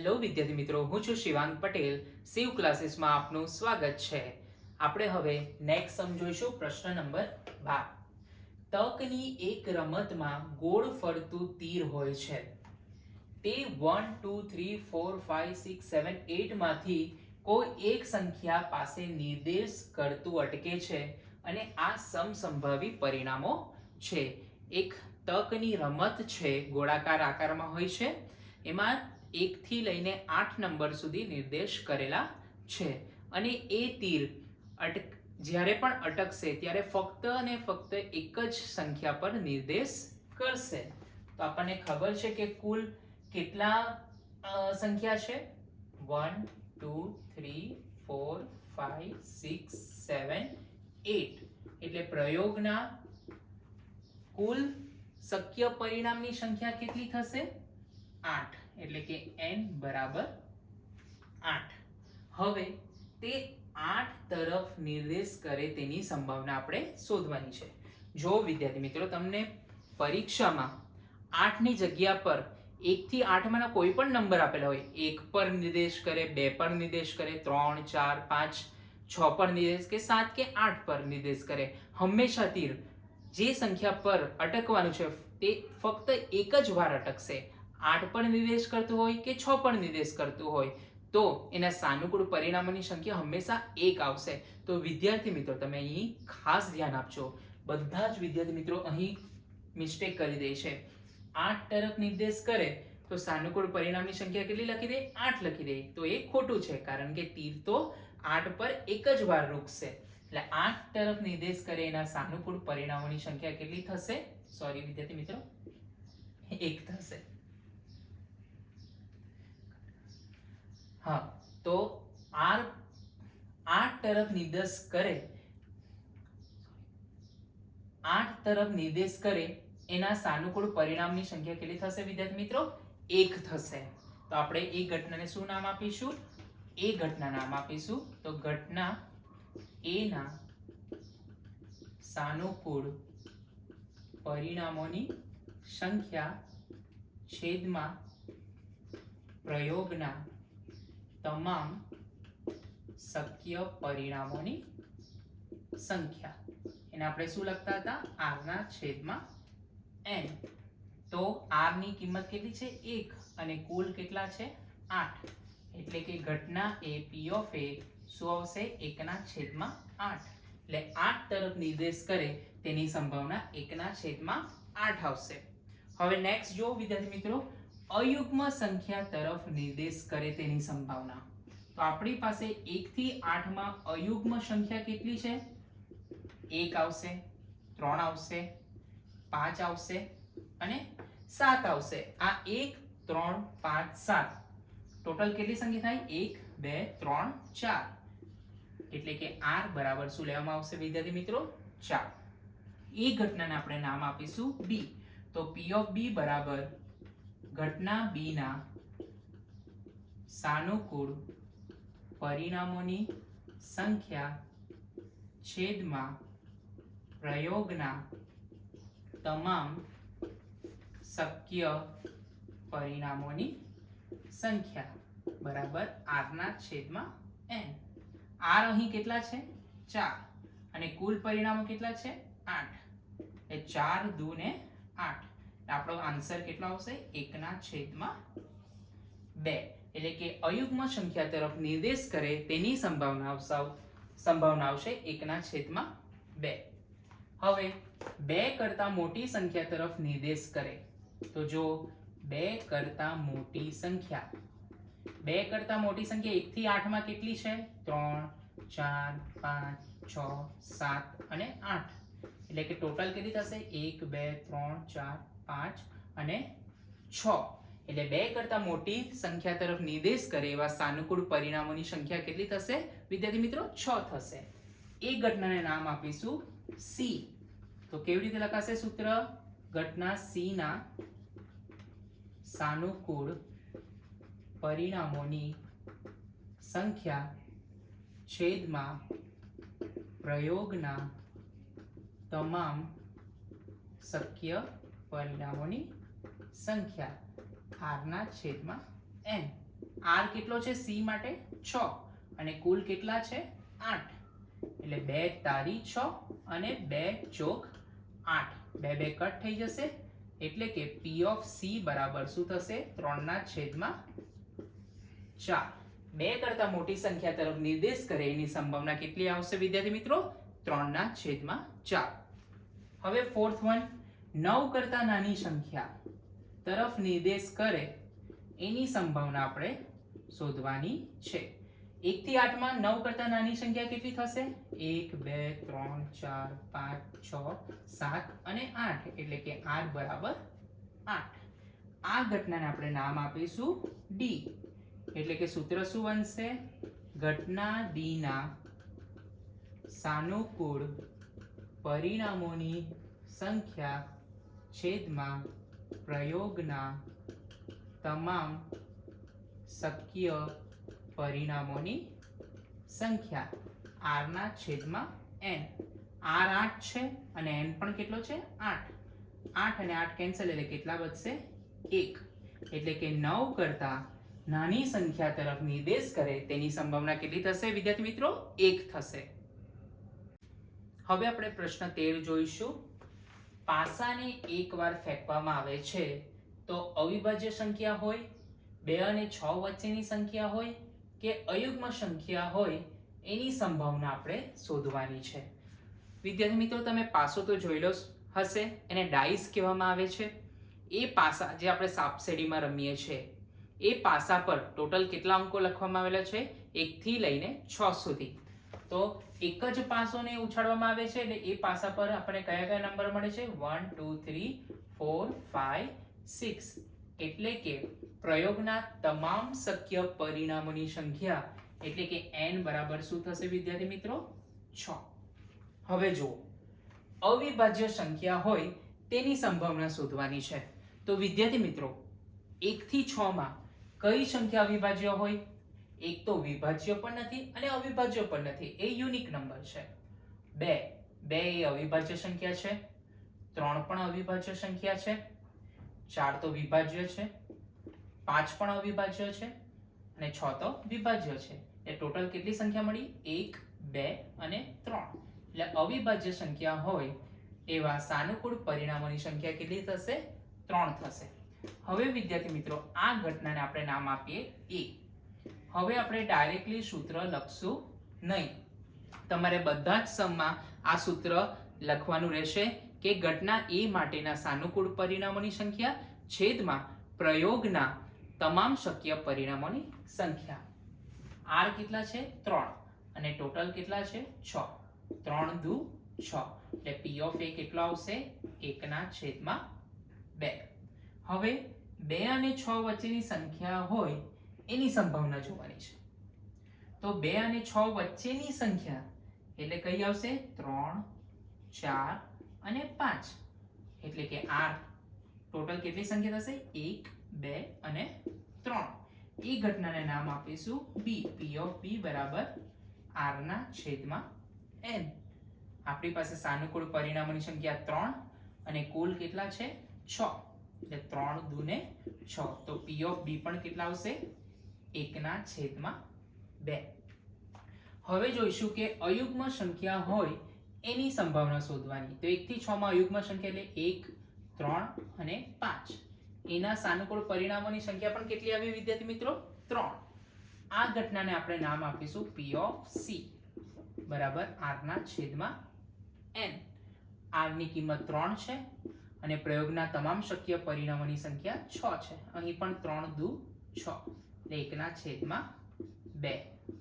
Hello વિદ્યાર્થી મિત્રો, હું છું શિવાંગ પટેલ. શિવ ક્લાસીસમાં આપનું સ્વાગત છે. આપણે હવે નેક્સ્ટ સમજોઈશું પ્રશ્ન નંબર બાર. તકની એક રમતમાં ગોળ ફરતું તીર હોય છે. તે one two three four five six seven એટમાંથી કોઈ એક સંખ્યા પાસે નિર્દેશ કરતું અટકે છે અને આ સમસંભાવી પરિણામો છે. એક તકની રમત છે, ગોળાકાર આકારમાં હોય છે. એમાં એકથી લઈને આઠ નંબર સુધી નિર્દેશ કરેલા છે. અને એ તીર અટક, જ્યારે પણ અટકશે, ત્યારે ફક્ત અને ફક્ત એક જ સંખ્યા પર નિર્દેશ કરશે. તો આપણને ખબર છે કે કુલ કેટલા સંખ્યા છે? One, two, three, four, five, six, seven eight એટલે પ્રયોગના કુલ શક્ય પરિણામની સંખ્યા કેટલી થશે? આઠ. એટલે કે n બરાબર આઠ. હવે તે આઠ તરફ નિર્દેશ કરે તેની સંભાવના આપણે શોધવાની છે. જો વિદ્યાર્થી મિત્રો તમને પરીક્ષામાં આઠની જગ્યા પર એકથી આઠમાંના કોઈ પણ નંબર આપેલા હોય, એક પર નિર્દેશ કરે, બે પર નિર્દેશ કરે, ત્રણ, ચાર, પાંચ, છ પર નિર્દેશ કે સાત કે આઠ પર નિર્દેશ કરે, હંમેશા તીર. જે સંખ્યા પર અટકવાનું છે, તે ફક્ત એક જ વાર અટકશે. આઠ પણ નિર્દેશ કરતું હોય કે છ પણ નિર્દેશ કરતું હોય? તો એના સાનુકૂળ પરિણામોની સંખ્યા હંમેશા એક આવશે. તો વિદ્યાર્થી મિત્રો, તમે અહીં ખાસ ધ્યાન આપજો. બધા જ વિદ્યાર્થી મિત્રો અહીં મિસ્ટેક કરી દે છે. આઠ તરફ નિર્દેશ કરે તો સાનુકૂળ પરિણામની સંખ્યા કેટલી લખી દે? આઠ લખી દે. તો એ ખોટું છે, કારણ કે તીર તો આઠ પર એક જ વાર રૂકશે. એટલે આઠ તરફ નિર્દેશ કરે એના સાનુકૂળ પરિણામોની સંખ્યા કેટલી થશે? સોરી વિદ્યાર્થી મિત્રો. એક થશે. હા, તો આર આઠ તરફ નિર્દેશ કરે. આઠ તરફ નિર્દેશ કરે, એના સાનુકૂળ પરિણામની સંખ્યા કેટલી થશે વિદ્યાર્થી મિત્રો? એક થશે. તો આપણે એ ઘટનાને શું નામ આપીશું? એ ઘટના નામ આપીશું. તો ઘટના એના સાનુકૂળ પરિણામોની સંખ્યા છેદમાં પ્રયોગના તમામ શક્ય પરિણામોની સંખ્યા. એને આપણે શું લખતા હતા? આરના છેદમાં એન તો r ની કિંમત કેટલી છે? એક. અને કુલ કેટલા છે? આઠ. એટલે કે ઘટના એ પી ઓફ એ શું આવશે? એકના છેદમાં આઠ. એટલે આઠ તરફ નિર્દેશ કરે તેની સંભાવના એકના છેદમાં આઠ આવશે. હવે નેક્સ્ટ જો વિદ્યાર્થી મિત્રો અયુગ્મ સંખ્યા તરફ નિર્દેશ કરે તેની સંભાવના. તો આપણી પાસે એકથી આઠમાં અયુગ્મ સંખ્યા કેટલી છે? એક આવશે, ત્રણ આવશે, પાંચ આવશે અને સાત આવશે. આ એક, ત્રણ, પાંચ, સાત. ટોટલ કેટલી સંખ્યા થાય? એક, બે, ત્રણ, ચાર. એટલે કે આર બરાબર શું લેવામાં આવશે વિદ્યાર્થી મિત્રો? ચાર. એ ઘટનાને આપણે નામ આપીશું બી. તો પી ઓફ બી બરાબર ઘટના બીના સાનુકૂળ પરિણામોની સંખ્યા છેદમાં પ્રયોગના તમામ શક્ય પરિણામોની સંખ્યા. બરાબર? આરના છેદમાં એન આર અહીં કેટલા છે? ચાર. અને કુલ પરિણામો કેટલા છે? આઠ. એ ચાર દુ ને આઠ. આપણો આન્સર કેટલો આવશે? એકના છેદમાં બે. એટલે કે અયુગ્મ સંખ્યા તરફ નિર્દેશ કરે તેની સંભાવના સંભાવના આવશે એકના છેદમાં બે. હવે બે કરતા મોટી સંખ્યા તરફ નિર્દેશ કરે. તો જો બે કરતા મોટી સંખ્યા. બે કરતા મોટી સંખ્યા એકથી આઠમાં કેટલી છે? ત્રણ, ચાર, પાંચ, છ, સાત અને આઠ. એટલે કે ટોટલ કેટલી થશે? એક, બે, ત્રણ, ચાર પાંચ અને છ. એટલે બે કરતા મોટી સંખ્યા તરફ નિર્દેશ કરે એવા સાનુકૂળ પરિણામોની સંખ્યા કેટલી થશે? વિદ્યાર્થી મિત્રો, છ થશે. એ ઘટનાને નામ આપીશું સી તો કેવી રીતે લખાશે સૂત્ર? ઘટના સી ના સાનુકૂળ પરિણામોની સંખ્યા છેદમાં પ્રયોગના તમામ શક્ય પરિણામોની સંખ્યા. R ના છેદમાં n. આર કેટલો છે? સી માટે છ. અને કુલ કેટલા છે? આઠ. એટલે બે તારી છ અને બે ચોક આઠ. બે બે કટ થઈ જશે. એટલે કે પી ઓફ સી બરાબર શું થશે? ત્રણના છેદમાં ચાર. બે કરતા મોટી સંખ્યા તરફ નિર્દેશ કરે એની સંભાવના કેટલી આવશે વિદ્યાર્થી મિત્રો? ત્રણના છેદમાં ચાર. હવે ફોર્થ વન નવ કરતાં નાની સંખ્યા તરફ નિર્દેશ કરે, એની સંભાવના આપણે શોધવાની છે. એકથી આઠમાં નવ કરતાં નાની સંખ્યા કેટલી થશે? એક, બે, ત્રણ, ચાર, પાંચ, છ, સાત અને આઠ, એટલે કે આઠ બરાબર આઠ. આ ઘટનાને આપણે નામ આપીશું ડી એટલે કે સૂત્ર શું બનશે? ઘટના ડીના સાનુકૂળ પરિણામોની સંખ્યા છેદમાં પ્રયોગના તમામ શક્ય પરિણામોની સંખ્યા. આરના છેદમાં એન આર આઠ છે અને એન પણ કેટલો છે? આઠ. આઠ અને આઠ કેન્સલ એટલે કેટલા વધશે એક. એટલે કે નવ કરતા નાની સંખ્યા તરફ નિર્દેશ કરે તેની સંભાવના કેટલી થશે? વિદ્યાર્થી મિત્રો, એક થશે. હવે આપણે પ્રશ્ન તેર જોઈશું. પાસાને એકવાર ફેંકવામાં આવે છે, તો અવિભાજ્ય સંખ્યા હોય, બે અને છ વચ્ચેની સંખ્યા હોય કે અયુગ્મ સંખ્યા હોય, એની સંભાવના આપણે શોધવાની છે. વિદ્યાર્થી મિત્રો, તમે પાસો તો જોઈ લો હશે, એને ડાઈસ કહેવામાં આવે છે. એ પાસા જે આપણે સાપસેડીમાં રમીએ છીએ એ પાસા પર ટોટલ કેટલા અંકો લખવામાં આવેલા છે? એકથી લઈને છ સુધી. તો એક જ પાસોને ઉછાળવામાં આવે છે એટલે એ પાસા પર આપણે કયા કયા નંબર મળે છે? One two three four five six એટલે કે પ્રયોગના તમામ શક્ય પરિણામોની સંખ્યા એટલે કે n બરાબર શું થશે વિદ્યાર્થી મિત્રો? છ. હવે જુઓ. અવિભાજ્ય સંખ્યા હોય તેની સંભાવના શોધવાની છે. તો વિદ્યાર્થી મિત્રો એકથી છ માં કઈ સંખ્યા અવિભાજ્ય હોય? એક તો વિભાજ્ય પણ નથી અને અવિભાજ્ય પણ નથી. એ યુનિક નંબર છે. બે. બે એ અવિભાજ્ય સંખ્યા છે. ત્રણ પણ અવિભાજ્ય સંખ્યા છે. ચાર તો વિભાજ્ય છે. પાંચ પણ અવિભાજ્ય છે અને છ તો વિભાજ્ય છે. એ ટોટલ કેટલી સંખ્યા મળી? એક, બે અને ત્રણ. એટલે અવિભાજ્ય સંખ્યા હોય એવા સાનુકૂળ પરિણામોની સંખ્યા કેટલી થશે? ત્રણ થશે. હવે વિદ્યાર્થી મિત્રો, આ ઘટનાને આપણે નામ આપીએ એ હવે આપણે ડાયરેક્ટલી સૂત્ર લખશું નહીં. તમારે બધા જ સમમાં આ સૂત્ર લખવાનું રહેશે કે ઘટના એ માટેના સાનુકૂળ પરિણામોની સંખ્યા છેદમાં પ્રયોગના તમામ શક્ય પરિણામોની સંખ્યા. આર કેટલા છે? ત્રણ. અને ટોટલ કેટલા છે? છ. ત્રણ દુ છ. એટલે પી ઓફ એ કેટલો આવશે? એકના છેદમાં બે. હવે બે અને છ વચ્ચેની સંખ્યા હોય એની સંભાવના જોવાની છે. તો બે અને છ વચ્ચેની સંખ્યા એટલે કઈ આવશે? ત્રણ, ચાર અને પાંચ. એટલે કે આર. ટોટલ કેટલી સંખ્યા થશે? એક, બે અને ત્રણ. એ ઘટનાને નામ આપીશું બી પી ઓફ બી બરાબર આરના છેદમાં એન આપણી પાસે સાનુકૂળ પરિણામોની સંખ્યા ત્રણ અને કુલ કેટલા છે? છ. એટલે ત્રણ દુને છ. તો પી ઓફ બી પણ કેટલા આવશે? એકના છેદમાં બે. હવે જોઈશું કે અયુગ્મ સંખ્યા હોય એની સંભાવના શોધવાની. તો એક થી છ માં અયુગ્મ સંખ્યા એટલે એક, ત્રણ અને પાંચ. એના સાનુકૂળ પરિણામોની સંખ્યા પણ કેટલી આવી વિદ્યાર્થી મિત્રો? ત્રણ. આ ઘટનાને આપણે નામ આપીશું પી ઓફ સી બરાબર? આરના છેદમાં એન આરની કિંમત ત્રણ છે અને પ્રયોગના તમામ શક્ય પરિણામોની સંખ્યા છ છે. અહીં પણ ત્રણ દુ છ. એટલે એકના છેદમાં બે.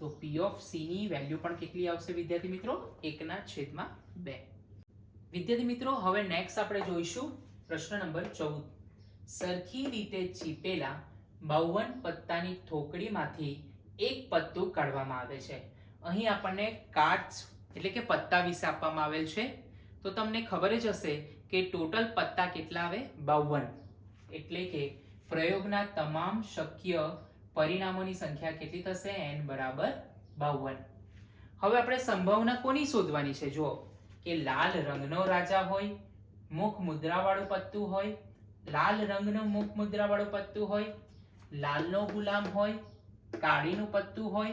તો પી ઓફ સી ની વેલ્યુ પણ કેટલી આવશે વિદ્યાર્થી મિત્રો? એકના છેદમાં બે. વિદ્યાર્થી મિત્રો, હવે નેક્સ્ટ આપણે જોઈશું પ્રશ્ન નંબર ચૌદ. સરખી રીતે ચીપેલા બાવન પત્તાની થોકડીમાંથી એક પત્તું કાઢવામાં આવે છે. અહીં આપણને કાર્ડ્સ એટલે કે પત્તા વિશે આપવામાં આવેલ છે. તો તમને ખબર જ હશે કે ટોટલ પત્તા કેટલા આવે? બાવન. એટલે કે પ્રયોગના તમામ શક્ય પરિણામોની સંખ્યા કેટલી થશે? એન બરાબર બાવન. હવે આપણે સંભાવના કોની શોધવાની છે? જુઓ, કે લાલ રંગનો રાજા હોય, મુખ મુદ્રાવાળું પત્તું હોય, લાલ રંગનો મુખ મુદ્રાવાળું પત્તું હોય, લાલનો ગુલામ હોય, કાળીનું પત્તું હોય,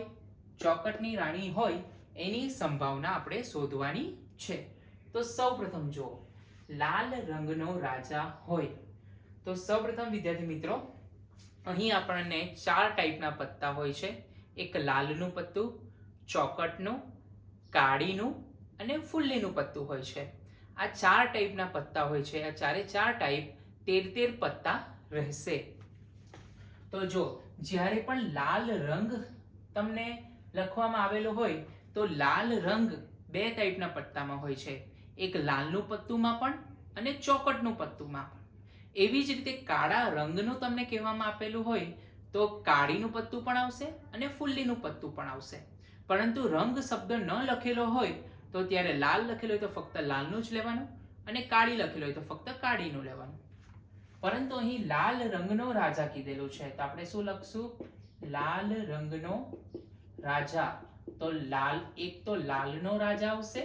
ચોકટની રાણી હોય, એની સંભાવના આપણે શોધવાની છે. તો સૌપ્રથમ જુઓ, લાલ રંગનો રાજા હોય. તો સૌપ્રથમ વિદ્યાર્થી મિત્રો અહીં આપણને ચાર ટાઈપના પત્તા હોય છે. એક લાલનું પત્તું, ચોકટનું, કાળીનું અને ફુલ્લીનું પત્તું હોય છે. આ ચાર ટાઈપના પત્તા હોય છે. આ ચારે ચાર ટાઈપ તેર તેર પત્તા રહેશે. તો જો, જ્યારે પણ લાલ રંગ તમને લખવામાં આવેલો હોય, તો લાલ રંગ બે ટાઈપના પત્તામાં હોય છે. એક લાલનું પત્તુમાં પણ અને ચોકટનું પત્તુમાં પણ. એવી જ રીતે કાળા રંગનું તમને કહેવામાં આપેલું હોય, તો કાળીનું પત્તું પણ આવશે અને ફુલ્લીનું પત્તું પણ આવશે. પરંતુ રંગ શબ્દ ન લખેલો હોય, તો ત્યારે લાલ લખેલો હોય તો ફક્ત લાલનું જ લેવાનું અને કાળી લખેલો હોય તો ફક્ત કાળીનું લેવાનું. પરંતુ અહીં લાલ રંગનો રાજા કીધેલું છે, તો આપણે શું લખશું? લાલ રંગનો રાજા. તો લાલ, એક તો લાલનો રાજા આવશે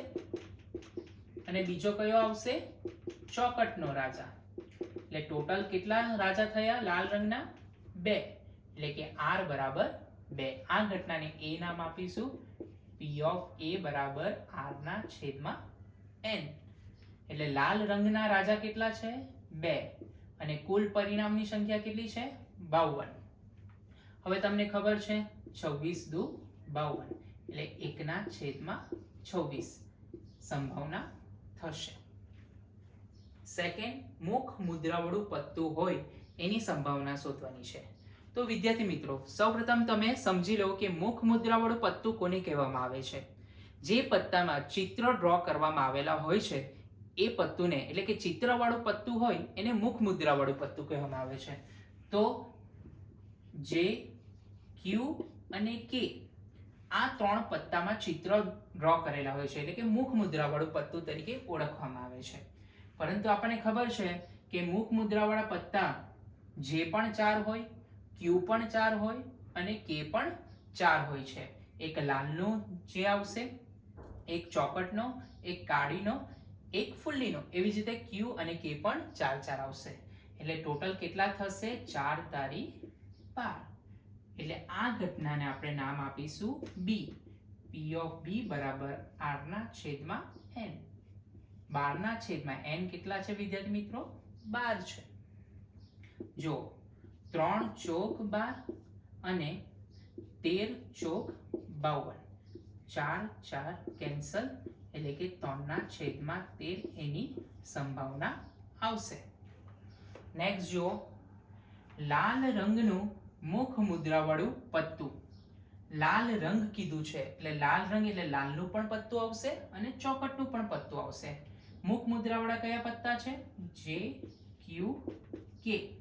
અને બીજો કયો આવશે? ચોકટનો રાજા. એટલે ટોટલ કેટલા રાજા થયા? લાલ રંગના બે. એટલે કે આર બરાબર બે. આ ઘટનાને એ નામ આપીશું. પી ઓફ એ બરાબર આર ના છેદમાં એન એટલે લાલ રંગના રાજા કેટલા છે? બે. અને કુલ પરિણામની સંખ્યા કેટલી છે? બાવન. હવે તમને ખબર છે, છવ્વીસ દુ બાવન. એટલે એકના છેદમાં છવ્વીસ. સંભાવના થશે. સેકન્ડ મુખ મુદ્રાવાળું પત્તું હોય, એની સંભાવના શોધવાની છે. તો વિદ્યાર્થી મિત્રો, સૌપ્રથમ તમે સમજી લો કે મુખ મુદ્રાવાળું પત્તું કોને કહેવામાં આવે છે? જે પત્તામાં ચિત્ર ડ્રો કરવામાં આવેલા હોય છે, એ પત્તુને, એટલે કે ચિત્રવાળું પત્તું હોય, એને મુખ મુદ્રાવાળું પત્તું કહેવામાં આવે છે. તો જે ક્યુ અને કે આ ત્રણ પત્તામાં ચિત્ર ડ્રો કરેલા હોય છે, એટલે કે મુખ મુદ્રાવાળું પત્તું તરીકે ઓળખવામાં આવે છે. પરંતુ આપણને ખબર છે કે મુખ મુદ્રાવાળા પત્તા જે પણ ચાર હોય, ક્યુ પણ ચાર હોય અને કે પણ ચાર હોય છે. એક લાલનો જે આવશે, એક ચોકટનો, એક કાળીનો, એક ફુલ્લીનો, એવી જ રીતે ક્યુ અને કે પણ ચાર ચાર આવશે. એટલે ટોટલ કેટલા થશે? ચાર તારી બાર. એટલે આ ઘટનાને આપણે નામ આપીશું બી. પી ઓફ બી બરાબર આરના છેદમાં એન. બારના છેદમાં એન કેટલા છે વિદ્યાર્થી મિત્રો? બાર છે. જો ત્રણ ચોક બાર અને તેર ચોક બાવન. ચાર ચાર કેન્સલ એટલે કે ત્રણના છેદમાં તેર એની સંભાવના આવશે. નેક્સ્ટ જુઓ. લાલ રંગનું મુખ મુદ્રાવાળું પત્તું. લાલ રંગ કીધું છે. એટલે લાલ રંગ એટલે લાલનું પણ પત્તું આવશે અને ચોકટનું પણ પત્તું આવશે. મુખ મુદ્રાવાળા કયા પત્તા છે? જે ક્યુ કે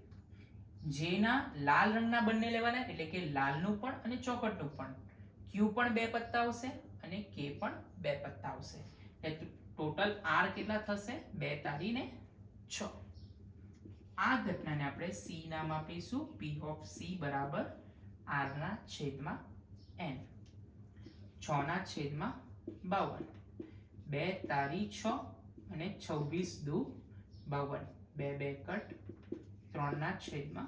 જેના લાલ રંગના બંને લેવાના, એટલે કે લાલનું પણ અને ચોકટનું પણ. ક્યુ પણ બે પત્તા આવશે અને કે પણ બે પત્તા આવશે. એટલે ટોટલ આર કેટલા થશે? બે તારીને છ. આ ઘટનાને આપણે સી નામ આપીશું. પી ઓફ સી બરાબર આર ના છેદમાં એન છ ના છેદમાં બાવન. બે તારી છ. અને છવ્વીસ દુ બાવન. બે બે કટ. ત્રણના છેદમાં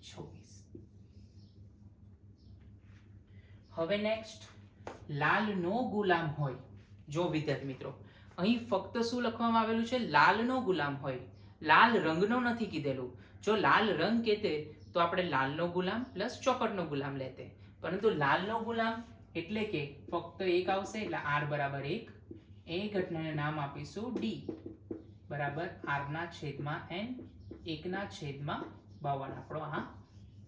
છવ્વીસ. હવે નેક્સ્ટ લાલનો ગુલામ હોય. જો વિદ્યાર્થી મિત્રો, અહીં ફક્ત શું લખવામાં આવેલું છે? લાલનો ગુલામ હોય. લાલ રંગનો નથી કીધેલું. જો લાલ રંગ કહેતે તો આપણે લાલનો ગુલામ પ્લસ ચોકટનો ગુલામ લેતે. પરંતુ લાલનો ગુલામ એટલે કે ફક્ત એક આવશે એટલે આર બરાબર એક એ ઘટનાને નામ આપીશું ડી બરાબર આરના છેદમાં એન એકના છેદમાં બાવન. આપણો આ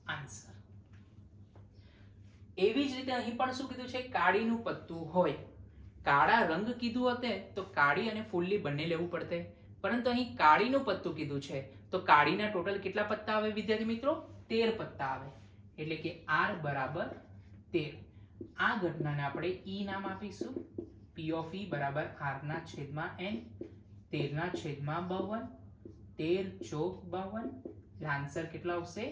આન્સર એવી જ રીતે અહીં પણ શું કીધું છે? કાળીનું પત્તું હોય. કાળા રંગ કીધું હતે તો કાળી અને ફૂલ્લી બંને લેવું પડતે. પરંતુ અહીં કાળીનું પત્તું કીધું છે તો કાળીના ટોટલ કેટલા પત્તા આવે વિદ્યાર્થી મિત્રો? તેર પત્તા આવે. એટલે કે આર બરાબર તેર. આ ઘટનાને આપણે ઈ નામ આપીશું. પી ઓફ ઈ બરાબર આરના છેદમાં એન તેરના છેદમાં બાવન તેર ચોક બાવન આન્સર કેટલા આવશે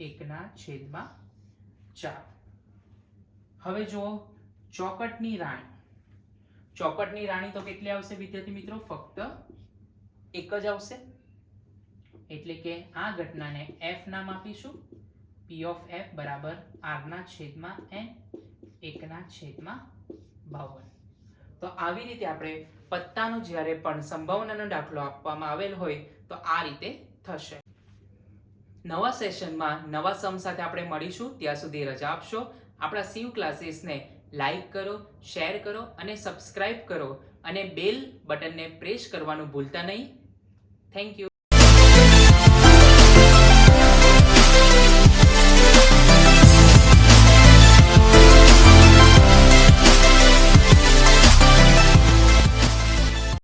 એકના છેદમાં ચાર હવે જુઓ ચોકટની રાણી ચોકટની રાણી તો કેટલી આવશે વિદ્યાર્થી મિત્રો ફક્ત એક જ આવશે એટલે કે આ ઘટનાને એફ નામ આપીશું પી ઓફ એફ બરાબર આરના છેદમાં એન એકના છેદમાં બાવન તો આવી રીતે આપણે પત્તાનો જ્યારે પણ સંભાવનાનો દાખલો આપવામાં આવેલ હોય તો આ રીતે થશે. નવા સેશનમાં નવા સમ સાથે આપણે મળીશું. ત્યાં સુધી રજા આપશો. આપણા સીવ ક્લાસીસને લાઈક કરો, શેર કરો અને સબસ્ક્રાઇબ કરો અને બેલ બટનને પ્રેસ કરવાનું ભૂલતા નહીં. Thank you